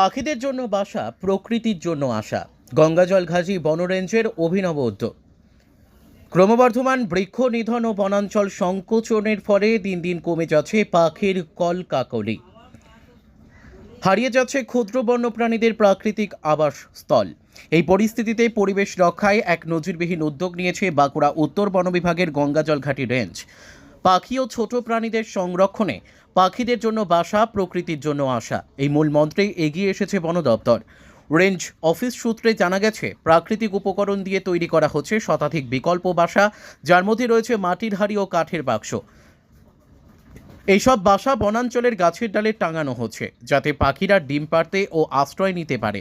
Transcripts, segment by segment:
পাখিদের জন্য বাসা, প্রকৃতির জন্য আশা। গঙ্গাজল ঘাজি বনরেঞ্জের অভিনব উদ্যোগ। ক্রমবর্ধমান বৃক্ষ নিধন ও বনাঞ্চল সংকোচনের ফলে দিন দিন কমে যাচ্ছে পাখির কলকাকলি। হারিয়ে যাচ্ছে ক্ষুদ্র বন্যপ্রাণীদের প্রাকৃতিক আবাসস্থল। এই পরিস্থিতিতে পরিবেশ রক্ষায় এক নজিরবিহীন উদ্যোগ নিয়েছে বাঁকুড়া উত্তর বন বিভাগের গঙ্গাজলঘাটি রেঞ্জ। পাখি ও ছোট প্রাণীদের সংরক্ষণে পাখিদের জন্য বাসা, প্রকৃতির জন্য আশা। এই মূল মন্ত্রেই এগিয়ে এসেছে বন দপ্তর। রেঞ্জ অফিস সূত্রে জানা গেছে, প্রাকৃতিক উপকরণ দিয়ে তৈরি করা হচ্ছে শতাধিক বিকল্প বাসা, যার মধ্যে রয়েছে মাটির হাড়ি ও কাঠের বাক্স। এইসব বাসা বনাঞ্চলের গাছের ডালে টাঙানো হচ্ছে, যাতে পাখিরা ডিম পাড়তে ও আশ্রয় নিতে পারে।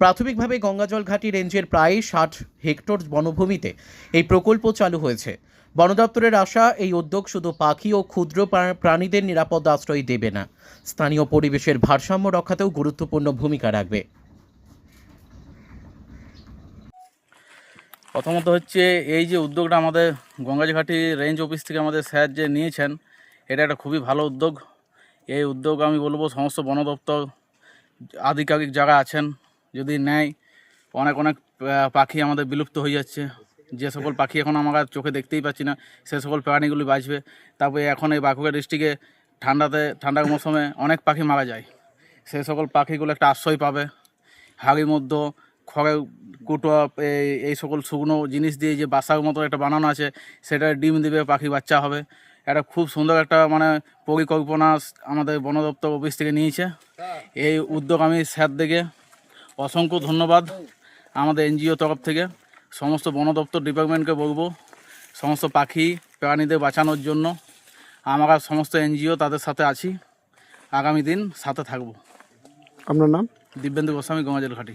প্রাথমিকভাবে গঙ্গাজল ঘাটি রেঞ্জের প্রায় ষাট হেক্টর বনভূমিতে এই প্রকল্প চালু হয়েছে। বন দপ্তরের আশা, এই উদ্যোগ শুধু পাখি ও ক্ষুদ্র প্রাণীদের নিরাপদ আশ্রয় দেবে না, স্থানীয় পরিবেশের ভারসাম্য রক্ষাতেও গুরুত্বপূর্ণ ভূমিকা রাখবে। প্রথমত হচ্ছে এই যে উদ্যোগটা আমাদের গঙ্গাজঘাটি রেঞ্জ অফিস থেকে আমাদের স্যার যে নিয়েছেন এটা একটা খুবই ভালো উদ্যোগ। এই উদ্যোগ আমি বলব সমস্ত বন দপ্তর, আধিকারিক যারা আছেন, যদি নেয়, অনেক অনেক পাখি আমাদের বিলুপ্ত হয়ে যাচ্ছে। যে সকল পাখি এখন আমরা চোখে দেখতেই পাচ্ছি না, সে সকল প্রাণীগুলি বাঁচবে। তারপরে এখন এই বাঁকুড়া ডিস্ট্রিক্টে ঠান্ডাতে ঠান্ডার মৌসুমে অনেক পাখি মারা যায়। সেই সকল পাখিগুলো একটা আশ্রয় পাবে। হাড়ির মধ্যে খড়ের কুটো, এই এই সকল শুকনো জিনিস দিয়ে যে বাসার মতো একটা বানানো আছে সেটা ডিম দিবে, পাখি বাচ্চা হবে। একটা খুব সুন্দর একটা মানে পরিকল্পনা আমাদের বন দপ্তর অফিস থেকে নিয়েছে। এই উদ্যোগ আমি স্যার থেকে অসংখ্য ধন্যবাদ আমাদের এনজিও তরফ থেকে। সমস্ত বন দপ্তর ডিপার্টমেন্টকে বলব সমস্ত পাখি প্রাণীদের বাঁচানোর জন্য আমরা সমস্ত এনজিও তাদের সাথে আছি। আগামী দিন সাথে থাকব। আপনার নাম? দিব্যেন্দু গোস্বামী গঙ্গাজল ঘাটি।